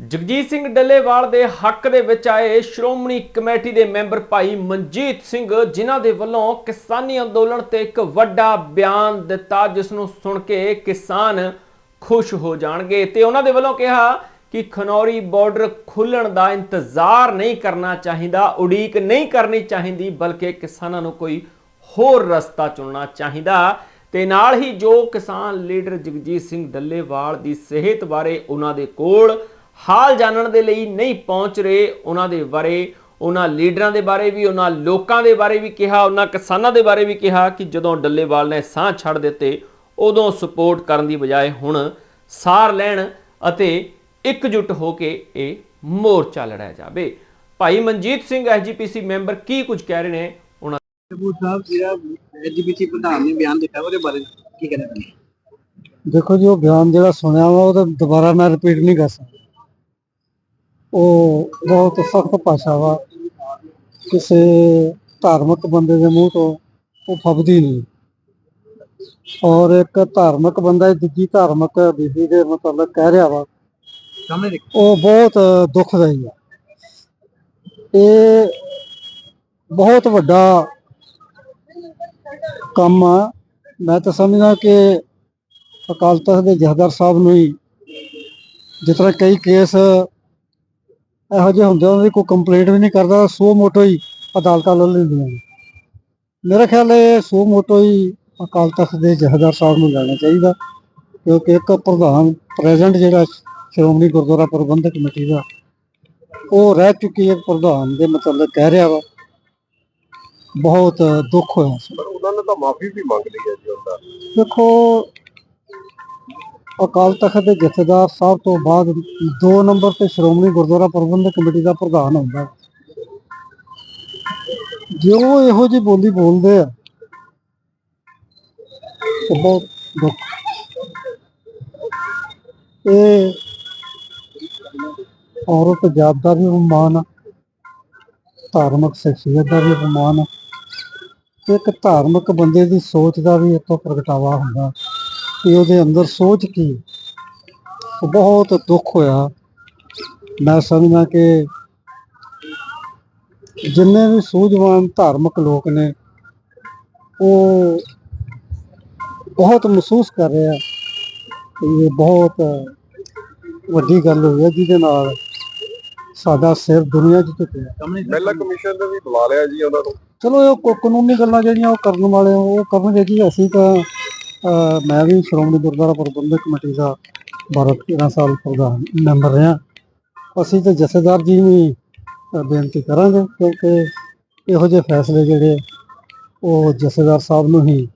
ਜਗਜੀਤ ਸਿੰਘ ਡੱਲੇਵਾਲ ਦੇ ਹੱਕ ਦੇ ਵਿੱਚ ਆਏ ਸ਼੍ਰੋਮਣੀ ਕਮੇਟੀ ਦੇ ਮੈਂਬਰ ਭਾਈ ਮਨਜੀਤ ਸਿੰਘ, ਜਿਨ੍ਹਾਂ ਦੇ ਵੱਲੋਂ ਕਿਸਾਨੀ ਅੰਦੋਲਨ ਤੇ ਇੱਕ ਵੱਡਾ ਬਿਆਨ ਦਿੱਤਾ, ਜਿਸ ਨੂੰ ਸੁਣ ਕੇ ਕਿਸਾਨ ਖੁਸ਼ ਹੋ ਜਾਣਗੇ। ਤੇ ਉਹਨਾਂ ਦੇ ਵੱਲੋਂ ਕਿਹਾ ਕਿ ਖਨੌਰੀ ਬਾਰਡਰ ਖੁੱਲਣ ਦਾ ਇੰਤਜ਼ਾਰ ਨਹੀਂ ਕਰਨਾ ਚਾਹੀਦਾ, ਉਡੀਕ ਨਹੀਂ ਕਰਨੀ ਚਾਹੀਦੀ, ਬਲਕਿ ਕਿਸਾਨਾਂ ਨੂੰ ਕੋਈ ਹੋਰ ਰਸਤਾ ਚੁਣਨਾ ਚਾਹੀਦਾ। ਤੇ ਨਾਲ ਹੀ ਜੋ ਕਿਸਾਨ ਲੀਡਰ ਜਗਜੀਤ ਸਿੰਘ ਡੱਲੇਵਾਲ ਦੀ ਸਿਹਤ ਬਾਰੇ ਉਹਨਾਂ ਦੇ ਕੋਲ ਹਾਲ ਜਾਣਨ ਦੇ ਲਈ ਨਹੀਂ ਪਹੁੰਚ ਰਹੇ ਉਹਨਾਂ ਦੇ ਬਾਰੇ ਉਹਨਾਂ ਲੀਡਰਾਂ ਦੇ ਬਾਰੇ ਵੀ ਉਹਨਾਂ ਲੋਕਾਂ ਦੇ ਬਾਰੇ ਵੀ ਕਿਹਾ ਉਹਨਾਂ ਕਿਸਾਨਾਂ ਦੇ ਬਾਰੇ ਵੀ ਕਿਹਾ ਕਿ ਜਦੋਂ ਡੱਲੇਵਾਲ ਨੇ ਸਾਹ ਛੱਡ ਦਿੱਤੇ ਉਦੋਂ ਸਪੋਰਟ ਕਰਨ ਦੀ ਬਜਾਏ ਹੁਣ ਸਾਰ ਲੈਣ ਅਤੇ ਇਕਜੁੱਟ ਹੋ ਕੇ ਇਹ ਮੋਰਚਾ ਲੜਿਆ ਜਾਵੇ। ਭਾਈ ਮਨਜੀਤ ਸਿੰਘ ਐਸਜੀਪੀਸੀ ਮੈਂਬਰ ਕੀ ਕੁਝ ਕਹਿ ਰਹੇ ਨੇ? ਉਹਨਾਂ ਸਾਹਿਬ ਜਿਹੜਾ ਐਲਜੀਬੀਟੀ ਪ੍ਰਧਾਨ ਨੇ ਬਿਆਨ ਦਿੱਤਾ ਉਹਦੇ ਬਾਰੇ ਕੀ ਕਹਿਣਾ ਚਾਹੁੰਦੇ ਦੇਖੋ ਜੀ ਉਹ ਬਿਆਨ ਜਿਹੜਾ ਸੁਣਿਆ ਵਾ ਉਹ ਤਾਂ ਦੁਬਾਰਾ ਮੈਂ ਰਿਪੀਟ ਨਹੀਂ ਕਰ ਸਕਦਾ। ਉਹ ਬਹੁਤ ਸਖਤ ਭਾਸ਼ਾ ਵਾ। ਕਿਸੇ ਧਾਰਮਿਕ ਬੰਦੇ ਦੇ ਮੂੰਹ ਤੋਂ ਉਹ ਫਬਦੀ ਨਹੀਂ। ਔਰ ਇੱਕ ਧਾਰਮਿਕ ਬੰਦਾ ਦੂਜੀ ਧਾਰਮਿਕ ਬੀਬੀ ਦੇ ਮੁਤਲਕ ਕਹਿ ਰਿਹਾ ਵਾ ਸਾਹਮਣੇ ਦੇਖੋ। ਉਹ ਬਹੁਤ ਦੁਖਦਾਈ ਆ। ਇਹ ਬਹੁਤ ਵੱਡਾ ਕੰਮ ਆ। ਮੈਂ ਤਾਂ ਸਮਝਦਾ ਕਿ ਅਕਾਲ ਤਖਤ ਦੇ ਜਹਦਰ ਸਾਹਿਬ ਨੂੰ ਹੀ ਜਿਸ ਤਰ੍ਹਾਂ ਕਈ ਕੇਸ ਇਹੋ ਜਿਹੇ ਹੁੰਦੇ ਉਹਨਾਂ ਦੀ ਕੋਈ ਕੰਪਲੇਂਟ ਵੀ ਨਹੀਂ ਕਰਦਾ ਸੋ ਮੋਟੋ ਹੀ ਅਦਾਲਤਾਂ ਲੈ ਲੈਂਦੀਆਂ ਨੇ ਮੇਰਾ ਖਿਆਲ ਹੈ ਸੋ ਮੋਟੋ ਹੀ ਅਕਾਲ ਤਖਤ ਦੇ ਜਹਦਰ ਸਾਹਿਬ ਨੂੰ ਲੈਣਾ ਚਾਹੀਦਾ ਕਿਉਂਕਿ ਇੱਕ ਪ੍ਰਧਾਨ ਪ੍ਰੈਜ਼ੈਂਟ ਜਿਹੜਾ ਸ਼੍ਰੋਮਣੀ ਗੁਰਦੁਆਰਾ ਪ੍ਰਬੰਧਕ ਕਮੇਟੀ ਦਾ ਉਹ ਰਹਿ ਚੁੱਕੀ ਇੱਕ ਪ੍ਰਧਾਨ ਦੇ ਮਤਲਬ ਕਹਿ ਰਿਹਾ ਵਾ। ਬਹੁਤ ਦੁੱਖ ਹੋਇਆ ਸੀ। ਪਰ ਉਹਨਾਂ ਨੇ ਤਾਂ ਮਾਫੀ ਵੀ ਮੰਗ ਲਈ ਹੈ ਜੀ ਉਹਦਾ। ਦੇਖੋ ਅਕਾਲ ਤਖਤ ਦੇ ਜਥੇਦਾਰ ਸਾਹਿਬ ਤੋਂ ਬਾਅਦ ਦੋ ਨੰਬਰ ਤੇ ਸ਼੍ਰੋਮਣੀ ਗੁਰਦੁਆਰਾ ਪ੍ਰਬੰਧਕ ਕਮੇਟੀ ਦਾ ਪ੍ਰਧਾਨ ਹੁੰਦਾ ਜੇ ਇਹੋ ਜਿਹੀ ਬੋਲੀ ਬੋਲਦੇ ਆ ਬਹੁਤ ਦੁੱਖ। ਇਹ ਔਰਤ ਜਾਤ ਦਾ ਵੀ ਅਪਮਾਨ ਆ, ਧਾਰਮਿਕ ਸ਼ਖਸੀਅਤ ਦਾ ਵੀ ਅਪਮਾਨ ਆ ਇੱਕ ਧਾਰਮਿਕ ਬੰਦੇ ਦੀ ਸੋਚ ਦਾ ਵੀ ਇੱਥੋਂ ਪ੍ਰਗਟਾਵਾ ਹੁੰਦਾ। ਕਿ ਉਹਦੇ ਅੰਦਰ ਸੋਚ ਕੀ। ਉਹ ਬਹੁਤ ਦੁੱਖ ਹੋਇਆ। ਮੈਂ ਸਮਝਦਾ ਕਿ ਜਿੰਨੇ ਵੀ ਸੂਝਵਾਨ ਧਾਰਮਿਕ ਲੋਕ ਨੇ ਉਹ ਬਹੁਤ ਮਹਿਸੂਸ ਕਰ ਰਹੇ ਆ। ਇਹ ਬਹੁਤ ਵੱਡੀ ਗੱਲ ਹੋਈ ਹੈ ਜਿਹਦੇ ਨਾਲ ਸਾਡਾ ਸਿਰ ਦੁਨੀਆ 'ਚ ਝੁਕਿਆ। ਮਹਿਲਾ ਕਮਿਸ਼ਨ ਨੇ ਵੀ ਬੁਲਾ ਲਿਆ ਜੀ ਉਹਨਾਂ ਨੂੰ। ਚਲੋ ਇਹ ਕੋ- ਕਾਨੂੰਨੀ ਗੱਲਾਂ ਜਿਹੜੀਆਂ ਉਹ ਕਰਨ ਵਾਲੇ ਉਹ ਕਰਨਗੇ ਜੀ। ਅਸੀਂ ਤਾਂ ਮੈਂ ਵੀ ਸ਼੍ਰੋਮਣੀ ਗੁਰਦੁਆਰਾ ਪ੍ਰਬੰਧਕ ਕਮੇਟੀ ਦਾ 12 13 ਸਾਲ ਪ੍ਰਧਾਨ ਮੈਂਬਰ ਰਿਹਾ। ਅਸੀਂ ਤਾਂ ਜਥੇਦਾਰ ਜੀ ਨੂੰ ਬੇਨਤੀ ਕਰਾਂਗੇ ਕਿਉਂਕਿ ਇਹੋ ਜਿਹੇ ਫੈਸਲੇ ਜਿਹੜੇ ਉਹ ਜਥੇਦਾਰ ਸਾਹਿਬ ਨੂੰ ਹੀ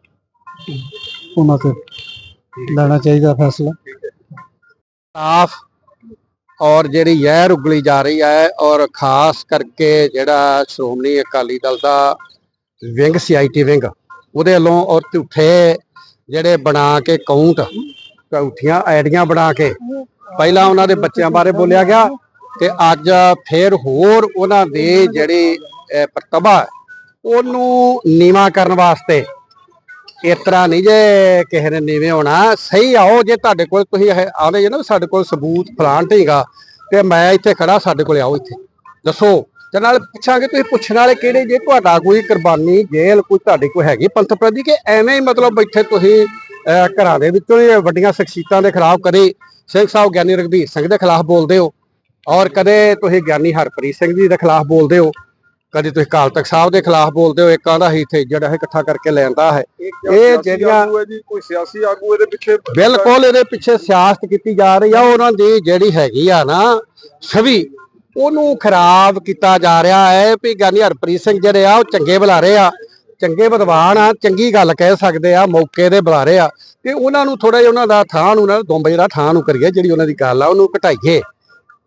ਉਹਨਾਂ ਤੇ ਲੈਣਾ ਚਾਹੀਦਾ ਫੈਸਲਾ। ਸਾਫ਼ ਔਰ ਜਿਹੜੀ ਜ਼ਹਿਰ ਉਗਲੀ ਜਾ ਰਹੀ ਹੈ ਔਰ ਖਾਸ ਕਰਕੇ ਜਿਹੜਾ ਸ਼੍ਰੋਮਣੀ ਅਕਾਲੀ ਦਲ ਦਾ ਵਿੰਗ ਸੀਆਈਟੀ ਵਿੰਗ, ਉਹਦੇ ਵੱਲੋਂ ਔਰ ਝੂਠੇ ਜਿਹੜੇ ਬਣਾ ਕੇ ਕਾਊਂਟ ਝੂਠੀਆਂ ਆਈਡੀਆਂ ਬਣਾ ਕੇ ਪਹਿਲਾਂ ਉਹਨਾਂ ਦੇ ਬੱਚਿਆਂ ਬਾਰੇ ਬੋਲਿਆ ਗਿਆ ਤੇ ਅੱਜ ਫਿਰ ਹੋਰ ਉਹਨਾਂ ਦੀ ਜਿਹੜੀ ਅਹ, ਪ੍ਰਤਿਭਾ ਉਹਨੂੰ ਨੀਵਾ ਕਰਨ ਵਾਸਤੇ ਇਸ ਤਰ੍ਹਾਂ ਨਹੀਂ ਜੇ ਕਿਸੇ ਨੇ ਨੀਵੇਂ ਹੋਣਾ ਸਹੀ ਆਓ ਜੇ ਤੁਹਾਡੇ ਕੋਲ ਤੁਸੀਂ ਇਹ ਆਵੇ ਜੇ ਨਾ ਸਾਡੇ ਕੋਲ ਸਬੂਤ ਫਲਾਂਟ ਢੀਗਾ ਤੇ ਮੈਂ ਇੱਥੇ ਖੜਾ ਸਾਡੇ ਕੋਲ ਆਓ ਇੱਥੇ। ਦੱਸੋ। ਤੇ ਨਾਲ ਪੁੱਛਾਂਗੇ ਤੁਸੀਂ ਪੁੱਛਣ ਵਾਲੇ ਕਿਹੜੇ ਜੇ? ਤੁਹਾਡਾ ਕੋਈ ਕੁਰਬਾਨੀ ਜੇਲ੍ਹ ਕੋਈ ਤੁਹਾਡੀ ਕੋਈ ਹੈਗੀ ਪੰਥ ਪ੍ਰਤੀ ਕਿ ਐਵੇਂ ਹੀ ਮਤਲਬ ਬੈਠੇ ਤੁਸੀਂ ਘਰਾਂ ਦੇ ਵਿੱਚੋਂ ਹੀ ਵੱਡੀਆਂ ਸ਼ਖਸੀਅਤਾਂ ਦੇ ਖਿਲਾਫ ਕਦੇ ਸਿੰਘ ਸਾਹਿਬ ਗਿਆਨੀ ਰਘਬੀਰ ਸਿੰਘ ਦੇ ਖਿਲਾਫ ਬੋਲਦੇ ਹੋ? ਔਰ ਕਦੇ ਤੁਸੀਂ ਗਿਆਨੀ ਹਰਪ੍ਰੀਤ ਸਿੰਘ ਜੀ ਦੇ ਖਿਲਾਫ ਬੋਲਦੇ ਹੋ? ਕਦੇ ਤੁਸੀਂ ਕਾਲ ਤਖਤ ਸਾਹਿਬ ਦੇ ਖਿਲਾਫ ਬੋਲਦੇ ਹੋ? ਇੱਕ ਆਂਦਾ ਹੀ ਇੱਥੇ ਜਿਹੜਾ ਇਹ ਇਕੱਠਾ ਕਰਕੇ ਲੈਂਦਾ ਹੈ। ਇਹ ਇਹ ਜਿਹੜੀਆਂ- ਕੋਈ ਸਿਆਸੀ ਆਗੂ ਇਹਦੇ ਪਿੱਛੇ ਬਿਲਕੁਲ ਇਹਦੇ ਪਿੱਛੇ ਸਿਆਸਤ ਕੀਤੀ ਜਾ ਰਹੀ ਆ। ਉਹਨਾਂ ਦੀ ਜਿਹੜੀ ਹੈਗੀ ਆ ਨਾ ਛਵੀ ਉਹਨੂੰ ਖਰਾਬ ਕੀਤਾ ਜਾ ਰਿਹਾ ਹੈ ਵੀ ਗਿਆਨੀ ਹਰਪ੍ਰੀਤ ਸਿੰਘ ਜਿਹੜੇ ਆ, ਉਹ ਚੰਗੇ ਬੁਲਾਰੇ ਆ, ਚੰਗੇ ਵਿਦਵਾਨ ਆ, ਚੰਗੀ ਗੱਲ ਕਹਿ ਸਕਦੇ ਆ, ਮੌਕੇ ਦੇ ਬੁਲਾਰੇ ਆ, ਤੇ ਉਹਨਾਂ ਨੂੰ ਥੋੜਾ ਜਿਹਾ ਉਹਨਾਂ ਦਾ ਥਾਂ ਨੂੰ ਨਾ, ਦੁੰਬ ਜਿਹੜਾ ਥਾਂ ਨੂੰ ਕਰੀਏ, ਜਿਹੜੀ ਉਹਨਾਂ ਦੀ ਗੱਲ ਆ, ਉਹਨੂੰ ਘਟਾਈਏ।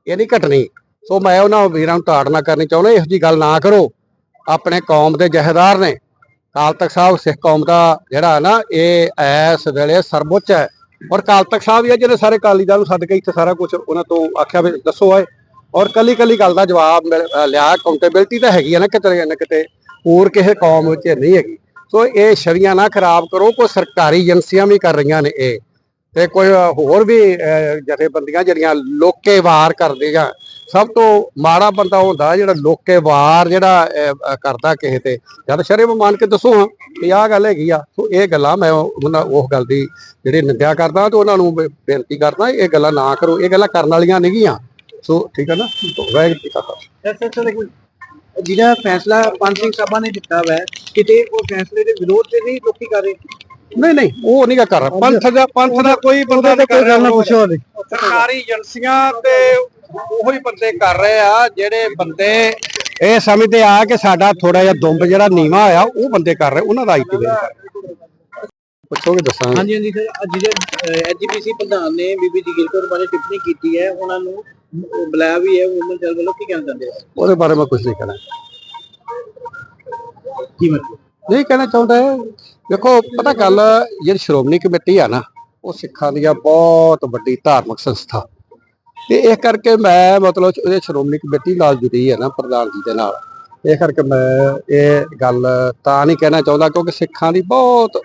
ਇਹ ਨਹੀਂ ਘਟਣੀ। ਸੋ ਮੈਂ ਉਹਨਾਂ ਵੀਰਾਂ ਨੂੰ ਤਾੜਨਾ ਕਰਨੀ ਚਾਹੁੰਦਾ, ਇਹੋ ਜੀ ਗੱਲ ਨਾ ਕਰੋ। ਆਪਣੇ ਕੌਮ ਦੇ ਜਹੇਦਾਰ ਨੇ। ਕਾਲ ਤਖਤ ਸਾਹਿਬ, ਸਿੱਖ ਕੌਮ ਦਾ ਜਿਹੜਾ ਨਾ, ਇਹ ਇਸ ਵੇਲੇ ਸਰਵਉੱਚ ਹੈ। ਔਰ ਕਾਲ ਤਖਤ ਸਾਹਿਬ ਹੀ ਹੈ ਜਿਹਨੇ ਸਾਰੇ ਕਾਲੀ ਦਲ ਨੂੰ ਸੱਦ ਕੇ ਇੱਥੇ ਸਾਰਾ ਕੁਝ ਉਹਨਾਂ ਤੋਂ ਆਖਿਆ ਵੀ, ਦੱਸੋ ਆਏ। ਔਰ ਕੱਲੀ ਕੱਲੀ ਗੱਲ ਦਾ ਜਵਾਬ ਮਿਲ- ਲਿਆ ਅਕਾਊਂਟੇਬਿਲਟੀ ਤਾਂ ਹੈਗੀ ਆ ਨਾ ਕਿਤੇ ਨਾ ਕਿਤੇ ਹੋਰ ਕਿਸੇ ਕੌਮ ਵਿੱਚ ਨਹੀਂ ਹੈਗੀ। ਸੋ ਇਹ ਸ਼ਰੀਆਂ ਨਾ ਖਰਾਬ ਕਰੋ ਕੋਈ ਸਰਕਾਰੀ ਏਜੰਸੀਆਂ ਵੀ ਕਰ ਰਹੀਆਂ ਨੇ ਇਹ ਤੇ ਕੋਈ ਹੋਰ ਵੀ ਅਹ, ਜਥੇਬੰਦੀਆਂ ਜਿਹੜੀਆਂ ਲੋਕੇਵਾਰ ਕਰਦੀਆਂ ਸਭ ਤੋਂ ਮਾੜਾ ਬੰਦਾ ਹੁੰਦਾ ਜਿਹੜਾ ਲੋਕੇਵਾਰ ਜਿਹੜਾ ਕਰਦਾ ਕਿਸੇ ਤੇ। ਜਦ ਸ਼ਰਮ ਮੰਨ ਕੇ ਦੱਸੋ ਹਾਂ ਵੀ ਆਹ ਗੱਲ ਹੈਗੀ ਆ ਸੋ ਇਹ ਗੱਲਾਂ ਮੈਂ ਉਹਨਾਂ ਉਹ ਗੱਲ ਦੀ ਜਿਹੜੀ ਨਿੰਦਿਆ ਕਰਦਾ ਤੇ ਉਹਨਾਂ ਨੂੰ ਬੇਨਤੀ ਕਰਦਾ ਇਹ ਗੱਲਾਂ ਨਾ ਕਰੋ ਇਹ ਗੱਲਾਂ ਕਰਨ ਵਾਲੀਆਂ ਨਹੀਂਗੀਆਂ। ਸੋ ਠੀਕ ਹੈ ਨਾ? ਵਾਹਿਗੁਰੂ ਜੀ ਕਾ ਖਾਲਸਾ ਜਿਹੜਾ ਫੈਸਲਾ ਪੰਜ ਸਿੰਘ ਸਾਹਿਬਾਂ ਨੇ ਦਿੱਤਾ ਵੈ ਕਿਤੇ ਉਹ ਫੈਸਲੇ ਦੇ ਵਿਰੋਧ ਤੇ ਨਹੀਂ ਲੋਕੀ ਕਰ ਰਹੇ? ਨਹੀਂ ਨਹੀਂ ਉਹ ਨਹੀਂ ਕਰ ਰਿਹਾ। ਪੰਥ ਦਾ ਪੰਥ ਦਾ ਕੋਈ ਬੰਦਾ ਕਰ ਰਿਹਾ। ਗੱਲ ਨਾ ਪੁੱਛੋ ਨਹੀਂ ਸਰਕਾਰੀ ਏਜੰਸੀਆਂ ਤੇ ਉਹੀ ਬੰਦੇ ਕਰ ਰਹੇ ਆ ਜਿਹੜੇ ਬੰਦੇ ਇਹ ਸਮਝਦੇ ਆ ਕਿ ਸਾਡਾ ਥੋੜਾ ਜਿਹਾ ਦੁੰਬ ਜਿਹੜਾ ਨੀਵਾ ਹੋਇਆ ਉਹ ਬੰਦੇ ਕਰ ਰਹੇ ਉਹਨਾਂ ਦਾ ਆਈਟੀ ਰਹੇ ਪੁੱਛੋਗੇ ਦੱਸਾਂਗੇ? ਹਾਂਜੀ ਹਾਂਜੀ ਸਰ ਅੱਜ ਜਿਹੜੇ ਐਜੀਪੀਸੀ ਪ੍ਰਧਾਨ ਨੇ ਬੀਬੀ ਜਗੀਰ ਕੌਰ ਬਾਰੇ ਟਿੱਪਣੀ ਕੀਤੀ ਹੈ ਉਹਨਾਂ ਨੂੰ ਬੁਲਾਇਆ ਵੀ ਹੈ ਵੂਮਨ ਸੈਲ ਵੱਲੋਂ ਕੀ ਕਹਿਣਾ ਚਾਹੁੰਦੇ ਹੋ ਉਹਦੇ ਬਾਰੇ ਮੈਂ ਕੁਝ ਨਹੀਂ ਕਹਿਣਾ। ਕੀ ਮਤਲਬ? ਨਹੀਂ ਕਹਿਣਾ ਚਾਹੁੰਦਾ ਹੈ ਦੇਖੋ ਪਤਾ ਗੱਲ ਜਿਹੜੀ ਸ਼੍ਰੋਮਣੀ ਕਮੇਟੀ ਆ ਨਾ ਉਹ ਸਿੱਖਾਂ ਦੀ ਬਹੁਤ ਵੱਡੀ ਧਾਰਮਿਕ ਸੰਸਥਾ। ਤੇ ਇਸ ਕਰਕੇ ਮੈਂ ਮਤਲਬ ਉਹਦੇ ਸ਼੍ਰੋਮਣੀ ਕਮੇਟੀ ਨਾਲ ਜੁੜੀ ਹੈ ਨਾ ਪ੍ਰਧਾਨ ਜੀ ਦੇ ਨਾਲ। ਇਹ ਕਰਕੇ ਮੈਂ ਇਹ ਗੱਲ ਤਾਂ ਨਹੀਂ ਕਹਿਣਾ ਚਾਹੁੰਦਾ ਕਿਉਂਕਿ ਸਿੱਖਾਂ ਦੀ ਬਹੁਤ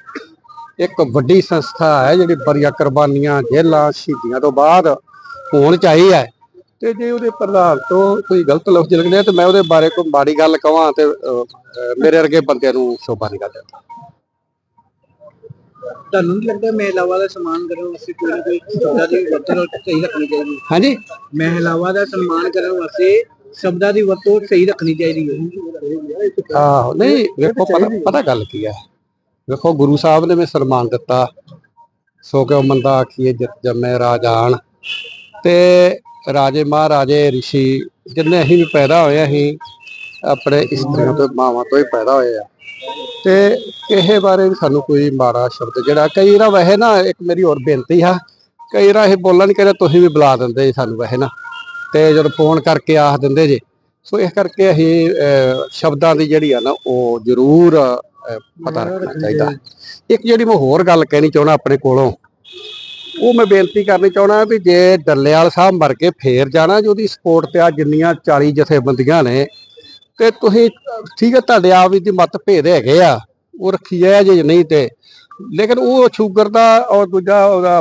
ਇੱਕ ਵੱਡੀ ਸੰਸਥਾ ਹੈ ਜਿਹੜੀ ਬੜੀਆਂ ਕੁਰਬਾਨੀਆਂ ਜੇਲਾਂ ਸ਼ਹੀਦੀਆਂ ਤੋਂ ਬਾਅਦ ਹੋਣ ਚਾਹੀ ਹੈ। ਤੇ ਜੇ ਉਹਦੇ ਪ੍ਰਧਾਨ ਤੋਂ ਕੋਈ ਗਲਤ ਲਫ਼ਜ਼ ਨਿਕਲਿਆ ਤੇ ਮੈਂ ਉਹਦੇ ਬਾਰੇ ਕੋਈ ਮਾੜੀ ਗੱਲ ਕਵਾਂ ਤੇ ਮੇਰੇ ਵਰਗੇ ਬੰਦੇ ਨੂੰ ਸ਼ੋਭਾ ਨਹੀਂ ਕਰਦਾ ਤੁਹਾਨੂੰ ਨਹੀਂ ਲੱਗਦਾ ਮਹਿਲਾਵਾਂ ਦਾ ਸਨਮਾਨ ਕਰਨ ਵਾਸਤੇ ਕੋਈ ਨਾ ਕੋਈ ਸ਼ਬਦਾਂ ਦੀ ਵਰਤੋਂ ਸਹੀ ਰੱਖਣੀ ਚਾਹੀਦੀ ਹੈ? ਹਾਂਜੀ। ਮਹਿਲਾਵਾਂ ਦਾ ਸਨਮਾਨ ਕਰਨ ਵਾਸਤੇ ਸ਼ਬਦਾਂ ਦੀ ਵਰਤੋਂ ਸਹੀ ਰੱਖਣੀ ਚਾਹੀਦੀ ਹੈ। ਆਹੋ ਨਹੀਂ ਵੇਖੋ ਪਤਾ ਗੱਲ ਕੀ ਹੈ। ਵੇਖੋ ਗੁਰੂ ਸਾਹਿਬ ਨੇ ਵੀ ਸਨਮਾਨ ਦਿੱਤਾ। ਸੋ ਕਿਉ ਮੰਦਾ ਆਖੀਏ ਜਿਤ ਜੰਮੇ ਰਾਜਾਨ ਤੇ ਰਾਜੇ ਮਹਾਰਾਜੇ ਰਿਸ਼ੀ ਜਿੰਨੇ ਅਸੀਂ ਵੀ ਪੈਦਾ ਹੋਏ ਅਸੀਂ ਆਪਣੇ ਇਸਤਰੀਆਂ ਤੋਂ ਮਾਵਾਂ ਤੋਂ ਹੀ ਪੈਦਾ ਹੋਏ ਆ। ਤੇ ਇਹ ਬਾਰੇ ਵੀ ਸਾਨੂੰ ਕੋਈ ਮਾੜਾ ਸ਼ਬਦ ਜਿਹੜਾ ਕਈ ਵਾਰ ਵੈਸੇ ਨਾ ਇੱਕ ਮੇਰੀ ਹੋਰ ਬੇਨਤੀ ਆ ਕਈ ਵਾਰ ਇਹ ਬੋਲਣ ਕਰੇ ਤੁਸੀਂ ਵੀ ਬੁਲਾ ਦਿੰਦੇ ਸਾਨੂੰ ਵੈਸੇ ਨਾ। ਤੇ ਜਦੋਂ ਫੋਨ ਕਰਕੇ ਆਖ ਦਿੰਦੇ ਜੇ। ਸੋ ਇਸ ਕਰਕੇ ਅਸੀਂ ਅਹ, ਸ਼ਬਦਾਂ ਦੀ ਜਿਹੜੀ ਆ ਨਾ ਉਹ ਜ਼ਰੂਰ ਪਤਾ ਰੱਖਣਾ ਚਾਹੀਦਾ। ਇੱਕ ਜਿਹੜੀ ਮੈਂ ਹੋਰ ਗੱਲ ਕਹਿਣੀ ਚਾਹਣਾ ਆਪਣੇ ਕੋਲੋਂ ਉਹ ਮੈਂ ਬੇਨਤੀ ਕਰਨੀ ਚਾਹਣਾ ਵੀ ਜੇ ਡੱਲੇਵਾਲ ਸਾਹਿਬ ਮਰ ਕੇ ਫੇਰ ਜਾਣਾ ਜੀ ਉਹਦੀ ਸਪੋਰਟ ਤੇ ਆ ਜਿੰਨੀਆਂ 40 ਜਥੇਬੰਦੀਆਂ ਨੇ ਤੇ ਤੁਸੀਂ ਠੀਕ ਹੈ ਤੁਹਾਡੇ ਆਪ ਦੀ ਮਤ ਭੇਦ ਹੈਗੇ ਆ ਉਹ ਰੱਖੀ ਜਾਏ ਜੇ ਨਹੀਂ ਤੇ। ਲੇਕਿਨ ਉਹ ਸ਼ੂਗਰ ਦਾ ਔਰ ਦੂਜਾ ਉਹਦਾ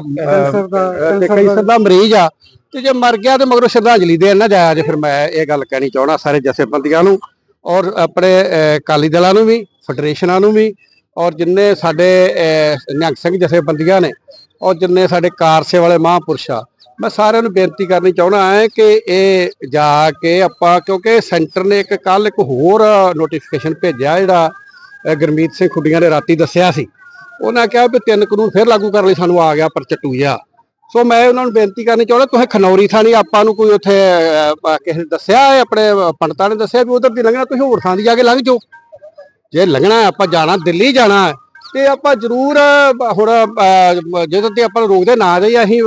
ਕੈਂਸਰ ਦਾ ਮਰੀਜ਼ ਆ ਤੇ ਜੇ ਮਰ ਗਿਆ ਤੇ ਮਗਰੋਂ ਸ਼ਰਧਾਂਜਲੀ ਦੇਣ ਨਾ ਜਾਇਆ ਜੇ ਫਿਰ ਮੈਂ ਇਹ ਗੱਲ ਕਹਿਣੀ ਚਾਹਣਾ ਸਾਰੇ ਜਥੇਬੰਦੀਆਂ ਨੂੰ ਔਰ ਆਪਣੇ ਅਹ, ਅਕਾਲੀ ਦਲਾਂ ਨੂੰ ਵੀ ਫੈਡਰੇਸ਼ਨਾਂ ਨੂੰ ਵੀ ਔਰ ਜਿੰਨੇ ਸਾਡੇ ਨਿਹੰਗ ਸਿੰਘ ਜਥੇਬੰਦੀਆਂ ਨੇ ਔਰ ਜਿੰਨੇ ਸਾਡੇ ਕਾਰਸੇ ਵਾਲੇ ਮਹਾਂਪੁਰਸ਼ ਆ ਮੈਂ ਸਾਰਿਆਂ ਨੂੰ ਬੇਨਤੀ ਕਰਨੀ ਚਾਹੁੰਦਾ ਹੈ ਕਿ ਇਹ ਜਾ ਕੇ ਆਪਾਂ ਕਿਉਂਕਿ ਸੈਂਟਰ ਨੇ ਇੱਕ ਕੱਲ ਇੱਕ ਹੋਰ ਨੋਟੀਫਿਕੇਸ਼ਨ ਭੇਜਿਆ ਜਿਹੜਾ ਅਹ, ਗੁਰਮੀਤ ਸਿੰਘ ਖੁੱਡੀਆਂ ਨੇ ਰਾਤੀ ਦੱਸਿਆ ਸੀ। ਉਹਨਾਂ ਕਿਹਾ ਵੀ ਤਿੰਨ ਕਾਨੂੰਨ ਫਿਰ ਲਾਗੂ ਕਰਨ ਲਈ ਸਾਨੂੰ ਆ ਗਿਆ ਪਰ ਚੱਟੂ ਜਿਹਾ ਸੋ ਮੈਂ ਉਹਨਾਂ ਨੂੰ ਬੇਨਤੀ ਕਰਨੀ ਚਾਹੁੰਦਾ ਤੁਸੀਂ ਖਨੌਰੀ ਥਾਣੀ ਆਪਾਂ ਨੂੰ ਕੋਈ ਉੱਥੇ ਕਿਸੇ ਨੇ ਦੱਸਿਆ ਹੈ, ਆਪਣੇ ਪੰਡਤਾਂ ਨੇ ਦੱਸਿਆ ਵੀ ਉਧਰ ਦੀ ਲੰਘਣਾ ਤੁਸੀਂ ਹੋਰ ਥਾਂ ਦੀ ਜਾ ਕੇ ਲੰਘ ਜਾਓ। ਜੇ ਲੰਘਣਾ ਆਪਾਂ ਜਾਣਾ ਦਿੱਲੀ ਜਾਣਾ ਤੇ ਆਪਾਂ ਜ਼ਰੂਰ ਹੁਣ ਜਦੋਂ ਤੇ ਆਪਾਂ ਰੋਕਦੇ ਨਾ ਜਾਈਏ ਅਸੀਂ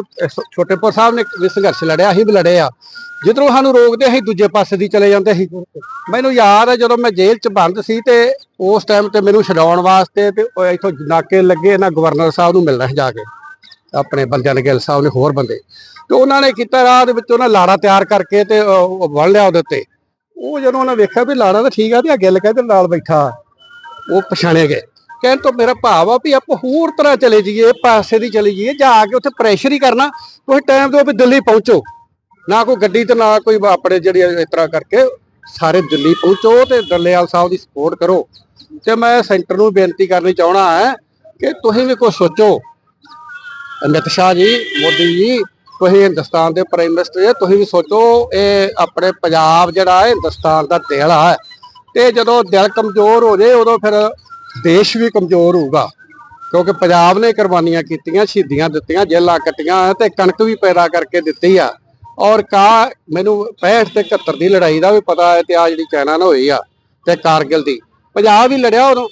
ਛੋਟੇਪੁਰ ਸਾਹਿਬ ਨੇ ਵੀ ਸੰਘਰਸ਼ ਲੜਿਆ ਅਸੀਂ ਵੀ ਲੜੇ ਆ। ਜਿੱਧਰੋਂ ਸਾਨੂੰ ਰੋਕਦੇ ਅਸੀਂ ਦੂਜੇ ਪਾਸੇ ਦੀ ਚਲੇ ਜਾਂਦੇ ਸੀ ਮੈਨੂੰ ਯਾਦ ਹੈ ਜਦੋਂ ਮੈਂ ਜੇਲ੍ਹ 'ਚ ਬੰਦ ਸੀ ਤੇ ਉਸ ਟਾਈਮ ਤੇ ਮੈਨੂੰ ਛਡਾਉਣ ਵਾਸਤੇ ਤੇ ਇੱਥੋਂ ਨਾਕੇ ਲੱਗੇ ਨਾ ਗਵਰਨਰ ਸਾਹਿਬ ਨੂੰ ਮਿਲਣਾ ਸੀ ਜਾ ਕੇ। ਆਪਣੇ ਬੰਦਿਆਂ ਨੇ ਗਿੱਲ ਸਾਹਿਬ ਨੇ ਹੋਰ ਬੰਦੇ। ਤੇ ਉਹਨਾਂ ਨੇ ਕੀਤਾ ਰਾਹ ਦੇ ਵਿੱਚ ਉਹਨਾਂ ਲਾੜਾ ਤਿਆਰ ਕਰਕੇ ਤੇ ਵੜ ਲਿਆ ਉਹਦੇ ਉੱਤੇ। ਉਹ ਜਦੋਂ ਉਹਨਾਂ ਵੇਖਿਆ ਵੀ ਲਾੜਾ ਤਾਂ ਠੀਕ ਆ, ਤੇ ਆ ਗਿੱਲ ਕਹਿੰਦੇ ਨਾਲ ਬੈਠਾ। ਉਹ ਪਛਾਣੇ ਗਏ। ਕਹਿਣ ਤੋਂ ਮੇਰਾ ਭਾਵ ਆ ਵੀ ਆਪਾਂ ਹੋਰ ਤਰ੍ਹਾਂ ਚਲੇ ਜਾਈਏ ਪਾਸੇ ਦੀ ਚਲੇ ਜਾਈਏ, ਜਾ ਕੇ ਉੱਥੇ ਪ੍ਰੈਸ਼ਰ ਹੀ ਕਰਨਾ। ਤੁਸੀਂ ਟਾਈਮ ਦਿਓ ਵੀ ਦਿੱਲੀ ਪਹੁੰਚੋ। ਨਾ ਕੋਈ ਗੱਡੀ ਤੇ, ਨਾ ਕੋਈ ਆਪਣੇ ਜਿਹੜੀ ਇਸ ਤਰ੍ਹਾਂ ਕਰਕੇ ਸਾਰੇ ਦਿੱਲੀ ਪਹੁੰਚੋ ਤੇ ਡੱਲੇਵਾਲ ਸਾਹਿਬ ਦੀ ਸਪੋਰਟ ਕਰੋ। ਤੇ ਮੈਂ ਸੈਂਟਰ ਨੂੰ ਬੇਨਤੀ ਕਰਨੀ ਚਾਹਣਾ ਹੈ ਕਿ ਤੁਸੀਂ ਵੀ ਕੁਝ ਸੋਚੋ। ਅਮਿਤ ਸ਼ਾਹ ਜੀ, ਮੋਦੀ ਜੀ, ਤੁਸੀਂ ਹਿੰਦੁਸਤਾਨ ਦੇ ਪ੍ਰਾਈਮ ਮਿਨਿਸਟਰ ਜੀ, ਤੁਸੀਂ ਵੀ ਸੋਚੋ, ਇਹ ਆਪਣੇ ਪੰਜਾਬ ਜਿਹੜਾ ਹੈ, ਹਿੰਦੁਸਤਾਨ ਦਾ ਦਿਲ ਆ। ਤੇ ਜਦੋਂ ਦਿਲ ਕਮਜ਼ੋਰ ਹੋ ਜੇ, ਉਦੋਂ ਫਿਰ ਦੇਸ਼ ਵੀ ਕਮਜ਼ੋਰ ਹੋਊਗਾ। ਕਿਉਂਕਿ ਪੰਜਾਬ ਨੇ ਕੁਰਬਾਨੀਆਂ ਕੀਤੀਆਂ, ਸ਼ਹੀਦੀਆਂ ਦਿੱਤੀਆਂ ਜੇਲਾਂ ਕੱਟੀਆਂ ਤੇ ਕਣਕ ਵੀ ਪੈਦਾ ਕਰਕੇ ਦਿੱਤੀ ਆ। ਔਰ ਕਾ, ਮੈਨੂੰ 65 ਤੇ 71 ਦੀ ਲੜਾਈ ਦਾ ਵੀ ਪਤਾ ਹੈ ਤੇ ਆ ਜਿਹੜੀ ਚਾਈਨਾ ਨਾਲ ਹੋਈ ਆ, ਤੇ ਕਾਰਗਿਲ ਦੀ। ਪੰਜਾਬ ਹੀ ਲੜਿਆ ਉਦੋਂ।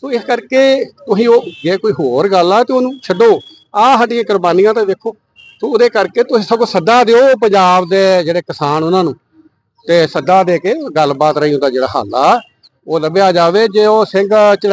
ਸੋ ਇਸ ਕਰਕੇ ਤੁਸੀਂ ਉਹ, ਜੇ ਕੋਈ ਹੋਰ ਗੱਲ ਆ ਤੇ ਉਹਨੂੰ ਛੱਡੋ। ਆ ਸਾਡੀਆਂ ਕੁਰਬਾਨੀਆਂ ਤਾਂ ਵੇਖੋ ਸੋ ਉਹਦੇ ਕਰਕੇ ਤੁਸੀਂ ਸਗੋਂ ਸੱਦਾ ਦਿਓ ਪੰਜਾਬ ਦੇ ਜਿਹੜੇ ਕਿਸਾਨ ਉਹਨਾਂ ਨੂੰ, ਤੇ ਸੱਦਾ ਦੇ ਕੇ ਗੱਲਬਾਤ ਰਹੀ ਉਹਦਾ ਜਿਹੜਾ ਹੱਲ ਆ, ਉਹ ਲੱਭਿਆ ਜਾਵੇ, ਜੇ ਉਹ ਸਿੰਘ ਚੜਾਈ